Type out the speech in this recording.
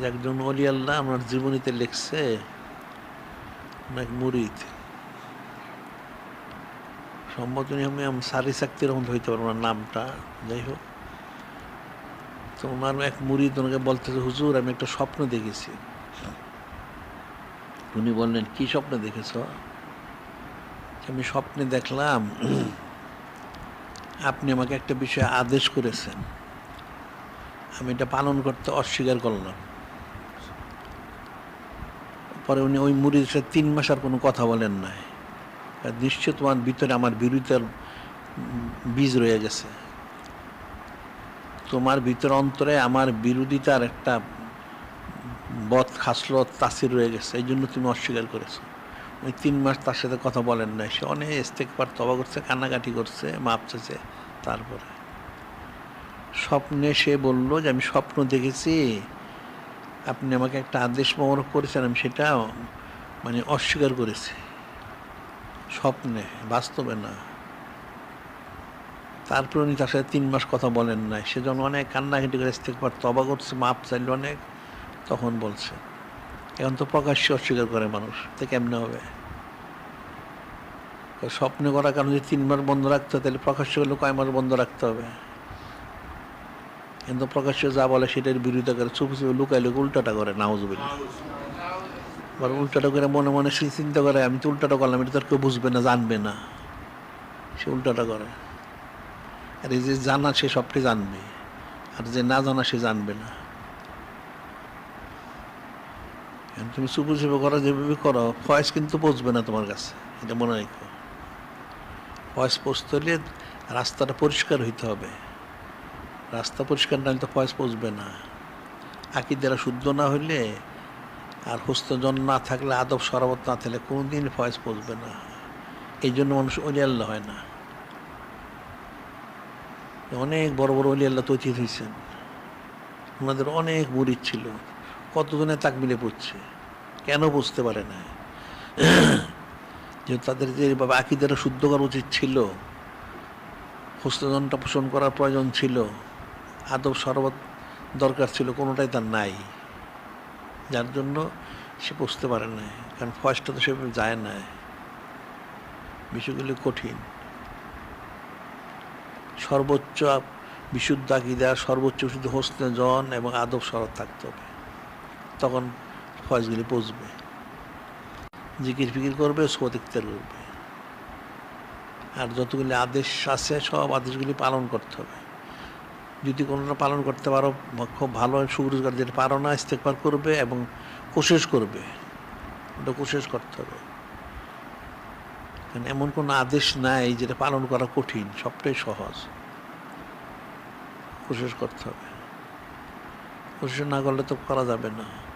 একজন অলি আল্লাহ আমার জীবনীতে লিখছে অনেক মুরিদ। সম্ভবত আমি আমি সারি সাক্তি রকম হইতে পারব না নামটা, যাই হোক। তো ওনার এক মুরিদ ওনাকে বলতেছে, হুজুর, আমি একটা স্বপ্ন দেখেছি। উনি বললেন, কি স্বপ্ন দেখেছ? আমি স্বপ্নে দেখলাম, আপনি আমাকে একটা বিষয়ে আদেশ করেছেন। আমি এটা পালন করতে অস্বীকার করলাম। পরে উনি ওই মুড়ির সাথে তিন মাস আর কোনো কথা বলেন নাই। নিশ্চয় তোমার ভিতরে আমার বিরোধিতার বীজ রয়ে গেছে। তোমার ভিতরে অন্তরে আমার বিরোধিতার একটা বদ খাসলো, তাসির রয়ে গেছে। এই জন্য তুমি অস্বীকার করেছ। ওই তিন মাস তার সাথে কথা বলেন নাই। সে অনেক ইস্তেকবার তবা করছে, কান্নাকাটি করছে মাপ চেয়েছে তারপরে। স্বপ্নে সে বলল যে, আমি স্বপ্ন দেখেছি আপনি আমাকে একটা আদেশ মোবারক করেছেন, আমি সেটা মানে অস্বীকার করেছি। স্বপ্নে, বাস্তবে না। তারপর উনি তার সাথে তিন মাস কথা বলেন নাই। সে যখন অনেক কান্নাকাটি করে ইস্তেকবার তবা করছে, মাপ চাইল অনেক, তখন বলছে, এখন তো প্রকাশ্যে অস্বীকার করে মানুষ, তো কেমনে হবে? স্বপ্নে করার কারণে যদি তিন মাস বন্ধ রাখতে হয়, তাহলে প্রকাশ্য হলে কয় মাস বন্ধ রাখতে হবে? কিন্তু প্রকাশ্যে যা বলে সেটার বিরোধিতা করে চুপি চুপি লুকাই লুকে উল্টাটা করে নাউজুবিল্লা বরং উল্টাটা করে মনে মনে সে চিন্তা করে, আমি তো উল্টাটা করলাম, এটা তো কেউ বুঝবে না, জানবে না। সে উল্টাটা করে। আর এই যে জানা, সে সবটি জানবে। আর যে না জানা, সে জানবে না। তুমি চুপি চুপি করো, যেভাবে করো ফয়েস কিন্তু পৌঁছবে না তোমার কাছে, এটা মনে রেখো। ফয়েস পৌঁছতে হলে রাস্তাটা পরিষ্কার হইতে হবে। রাস্তা পরিষ্কার না হলে তো ফয়েস পৌঁছবে না। আকিদারা শুদ্ধ না হইলে আর হুস্তজন না থাকলে, আদব সরাবত না থাকলে কোনোদিন ফয়েস পৌঁছবে না। এই জন্য মানুষ অলি আল্লাহ হয় না। অনেক বড় বড় অলি আল্লাহ তৈরি হয়েছেন ওনাদের অনেক মুরিদ ছিল। কতজনে তাকবিলে পড়ছে? কেন বুঝতে পারে না? যে তাদের যে বাবা শুদ্ধ করা উচিত ছিল, হস্তজনটা পোষণ করার প্রয়োজন ছিল। আদব সরবত দরকার ছিল, কোনোটাই তার নাই। যার জন্য সে বুঝতে পারে না কারণ ফয়েসটা তো সেভাবে যায় না বিষয়গুলি কঠিন। সর্বোচ্চ বিশুদ্ধ আকিদা, সর্বোচ্চ বিশুদ্ধ হোসনে জন এবং আদব সরব থাকতে হবে। তখন ফয়েজগুলি পৌঁছবে। জিকির ফিকির করবে ইখতিয়ার করবে। আর যতগুলি আদেশ আছে, সব আদেশগুলি পালন করতে হবে। যদি কোনোটা পালন করতে পারো, খুব ভালো সুরোজগার যেটা পারো না, ইস্তেকবার করবে এবং কোশেষ করবে। ওটা কোশেষ করতে হবে। কারণ এমন কোনো আদেশ নাই যেটা পালন করা কঠিন, সবটাই সহজ। কোশেষ করতে হবে। কোশেষ না করলে তো করা যাবে না।